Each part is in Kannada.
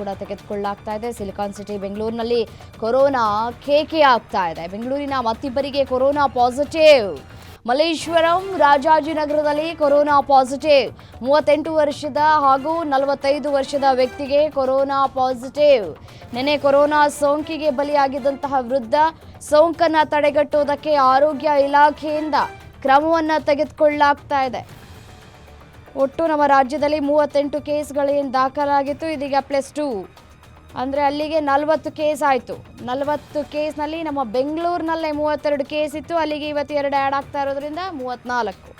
ಕೂಡ ತೆಗೆದುಕೊಳ್ಳಲಾಗ್ತಾ ಇದೆ. ಸಿಲಿಕಾನ್ ಸಿಟಿ ಬೆಂಗಳೂರಿನಲ್ಲಿ ಕೊರೋನಾ ಕೇಕೆ ಆಗ್ತಾ ಇದೆ. ಬೆಂಗಳೂರಿನ ಮತ್ತಿಬ್ಬರಿಗೆ ಕೊರೋನಾ ಪಾಸಿಟಿವ್. ಮಲ್ಲೇಶ್ವರಂ, ರಾಜಾಜಿನಗರದಲ್ಲಿ ಕೊರೋನಾ ಪಾಸಿಟಿವ್. ಮೂವತ್ತೆಂಟು ವರ್ಷದ ಹಾಗೂ ನಲವತ್ತೈದು ವರ್ಷದ ವ್ಯಕ್ತಿಗೆ ಕೊರೋನಾ ಪಾಸಿಟಿವ್. ನಿನ್ನೆ ಕೊರೋನಾ ಸೋಂಕಿಗೆ ಬಲಿಯಾಗಿದ್ದಂತಹ ವೃದ್ಧ ಸೋಂಕನ್ನು ತಡೆಗಟ್ಟುವುದಕ್ಕೆ ಆರೋಗ್ಯ ಇಲಾಖೆಯಿಂದ ಕ್ರಮವನ್ನು ತೆಗೆದುಕೊಳ್ಳಲಾಗ್ತಾ ಇದೆ. ಒಟ್ಟು ನಮ್ಮ ರಾಜ್ಯದಲ್ಲಿ ಮೂವತ್ತೆಂಟು ಕೇಸ್ಗಳೇನು ದಾಖಲಾಗಿತ್ತು, ಇದೀಗ ಪ್ಲಸ್ ಟು ಅಂದರೆ ಅಲ್ಲಿಗೆ ನಲವತ್ತು ಕೇಸ್ ಆಯಿತು. ನಲವತ್ತು ಕೇಸ್ನಲ್ಲಿ ನಮ್ಮ ಬೆಂಗಳೂರಿನಲ್ಲೇ ಮೂವತ್ತೆರಡು ಕೇಸ್ ಇತ್ತು, ಅಲ್ಲಿಗೆ ಇವತ್ತು ಎರಡು ಆ್ಯಡ್ ಆಗ್ತಾ ಇರೋದ್ರಿಂದ ಮೂವತ್ತ್ನಾಲ್ಕು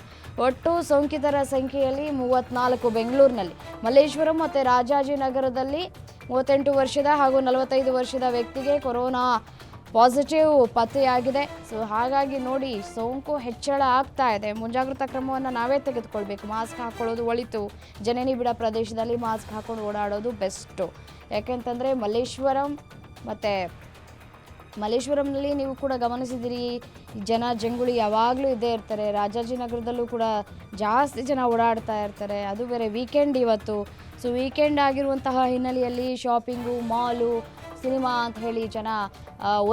ಒಟ್ಟು ಸೋಂಕಿತರ ಸಂಖ್ಯೆಯಲ್ಲಿ ಮೂವತ್ತ್ನಾಲ್ಕು ಬೆಂಗಳೂರಿನಲ್ಲಿ. ಮಲ್ಲೇಶ್ವರಂ ಮತ್ತು ರಾಜಾಜಿನಗರದಲ್ಲಿ ಮೂವತ್ತೆಂಟು ವರ್ಷದ ಹಾಗೂ ನಲವತ್ತೈದು ವರ್ಷದ ವ್ಯಕ್ತಿಗೆ ಕೊರೋನಾ ಪಾಸಿಟಿವ್ ಪತ್ತೆಯಾಗಿದೆ. ಸೊ ಹಾಗಾಗಿ ನೋಡಿ, ಸೋಂಕು ಹೆಚ್ಚಳ ಆಗ್ತಾ ಇದೆ. ಮುಂಜಾಗ್ರತಾ ಕ್ರಮವನ್ನು ನಾವೇ ತೆಗೆದುಕೊಳ್ಬೇಕು. ಮಾಸ್ಕ್ ಹಾಕೊಳ್ಳೋದು ಒಳಿತು. ಜನನಿಬಿಡ ಪ್ರದೇಶದಲ್ಲಿ ಮಾಸ್ಕ್ ಹಾಕೊಂಡು ಓಡಾಡೋದು ಬೆಸ್ಟು. ಯಾಕೆಂತಂದರೆ, ಮಲ್ಲೇಶ್ವರಂ ಮತ್ತು ಮಲ್ಲೇಶ್ವರಂನಲ್ಲಿ ನೀವು ಕೂಡ ಗಮನಿಸಿದಿರಿ, ಜನ ಜಂಗುಳಿ ಯಾವಾಗಲೂ ಇದ್ದೇ ಇರ್ತಾರೆ. ರಾಜಾಜಿನಗರದಲ್ಲೂ ಕೂಡ ಜಾಸ್ತಿ ಜನ ಓಡಾಡ್ತಾ ಇರ್ತಾರೆ. ಅದು ಬೇರೆ ವೀಕೆಂಡ್ ಇವತ್ತು. ಸೊ ವೀಕೆಂಡ್ ಆಗಿರುವಂತಹ ಹಿನ್ನೆಲೆಯಲ್ಲಿ ಶಾಪಿಂಗು ಮಾಲು ಸಿನಿಮಾ ಅಂತ ಹೇಳಿ ಜನ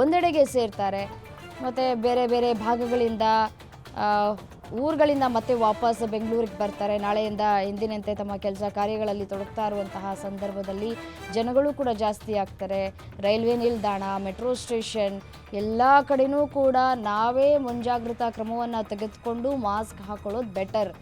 ಒಂದೆಡೆಗೆ ಸೇರ್ತಾರೆ. ಮತ್ತು ಬೇರೆ ಬೇರೆ ಭಾಗಗಳಿಂದ ಊರುಗಳಿಂದ ಮತ್ತೆ ವಾಪಸ್ ಬೆಂಗಳೂರಿಗೆ ಬರ್ತಾರೆ. ನಾಳೆಯಿಂದ ಎಂದಿನಂತೆ ತಮ್ಮ ಕೆಲಸ ಕಾರ್ಯಗಳಲ್ಲಿ ತೊಡಗ್ತಾ ಇರುವಂತಹ ಸಂದರ್ಭದಲ್ಲಿ ಜನಗಳು ಕೂಡ ಜಾಸ್ತಿ ಆಗ್ತಾರೆ. ರೈಲ್ವೆ ನಿಲ್ದಾಣ, ಮೆಟ್ರೋ ಸ್ಟೇಷನ್ ಎಲ್ಲ ಕಡೆನೂ ಕೂಡ ನಾವೇ ಮುಂಜಾಗ್ರತಾ ಕ್ರಮವನ್ನು ತೆಗೆದುಕೊಂಡು ಮಾಸ್ಕ್ ಹಾಕೊಳ್ಳೋದು ಬೆಟರ್.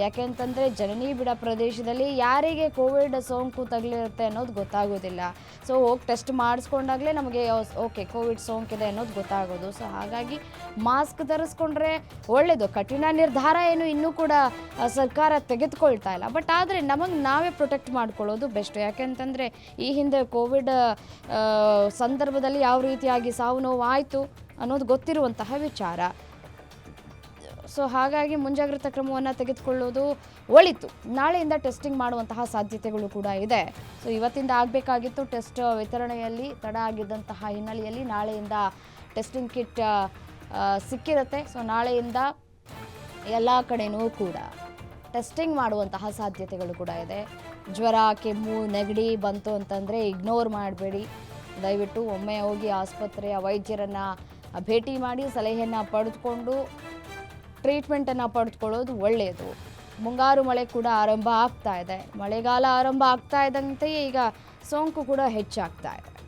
ಯಾಕೆಂತಂದರೆ ಜನನಿ ಬಿಡ ಪ್ರದೇಶದಲ್ಲಿ ಯಾರಿಗೆ ಕೋವಿಡ್ ಸೋಂಕು ತಗಲಿರುತ್ತೆ ಅನ್ನೋದು ಗೊತ್ತಾಗೋದಿಲ್ಲ. ಸೊ ಹೋಗಿ ಟೆಸ್ಟ್ ಮಾಡಿಸ್ಕೊಂಡಾಗಲೇ ನಮಗೆ ಓಕೆ ಕೋವಿಡ್ ಸೋಂಕಿದೆ ಅನ್ನೋದು ಗೊತ್ತಾಗೋದು. ಸೊ ಹಾಗಾಗಿ ಮಾಸ್ಕ್ ಧರಿಸ್ಕೊಂಡ್ರೆ ಒಳ್ಳೆಯದು ಕಠಿಣ ನಿರ್ಧಾರ ಏನು ಇನ್ನೂ ಕೂಡ ಸರ್ಕಾರ ತೆಗೆದುಕೊಳ್ತಾ ಇಲ್ಲ. ಬಟ್ ಆದರೆ ನಮಗೆ ನಾವೇ ಪ್ರೊಟೆಕ್ಟ್ ಮಾಡ್ಕೊಳ್ಳೋದು ಬೆಸ್ಟ್ ಯಾಕೆಂತಂದರೆ ಈ ಹಿಂದೆ ಕೋವಿಡ್ ಸಂದರ್ಭದಲ್ಲಿ ಯಾವ ರೀತಿಯಾಗಿ ಸಾವು ನೋವು ಆಯಿತು ಅನ್ನೋದು ಗೊತ್ತಿರುವಂತಹ ವಿಚಾರ. ಸೊ ಹಾಗಾಗಿ ಮುಂಜಾಗ್ರತಾ ಕ್ರಮವನ್ನು ತೆಗೆದುಕೊಳ್ಳೋದು ಒಳಿತು. ನಾಳೆಯಿಂದ ಟೆಸ್ಟಿಂಗ್ ಮಾಡುವಂತಹ ಸಾಧ್ಯತೆಗಳು ಕೂಡ ಇದೆ. ಸೊ ಇವತ್ತಿಂದ ಆಗಬೇಕಾಗಿತ್ತು ಟೆಸ್ಟ್ ವಿತರಣೆಯಲ್ಲಿ ತಡ ಆಗಿದ್ದಂತಹ ಹಿನ್ನೆಲೆಯಲ್ಲಿ ನಾಳೆಯಿಂದ ಟೆಸ್ಟಿಂಗ್ ಕಿಟ್ ಸಿಕ್ಕಿರುತ್ತೆ. ಸೊ ನಾಳೆಯಿಂದ ಎಲ್ಲ ಕಡೆಯೂ ಕೂಡ ಟೆಸ್ಟಿಂಗ್ ಮಾಡುವಂತಹ ಸಾಧ್ಯತೆಗಳು ಕೂಡ ಇದೆ. ಜ್ವರ, ಕೆಮ್ಮು, ನೆಗಡಿ ಬಂತು ಅಂತಂದರೆ ಇಗ್ನೋರ್ ಮಾಡಬೇಡಿ. ದಯವಿಟ್ಟು ಒಮ್ಮೆ ಹೋಗಿ ಆಸ್ಪತ್ರೆಯ ವೈದ್ಯರನ್ನು ಭೇಟಿ ಮಾಡಿ ಸಲಹೆಯನ್ನು ಪಡೆದುಕೊಂಡು ಟ್ರೀಟ್ಮೆಂಟನ್ನು ಪಡೆದುಕೊಳ್ಳೋದು ಒಳ್ಳೆಯದು. ಮುಂಗಾರು ಮಳೆ ಕೂಡ ಆರಂಭ ಆಗ್ತಾ ಇದೆ. ಮಳೆಗಾಲ ಆರಂಭ ಆಗ್ತಾ ಇದ್ದಂತೆಯೇ ಈಗ ಸೋಂಕು ಕೂಡ ಹೆಚ್ಚಾಗ್ತಾ ಇದೆ.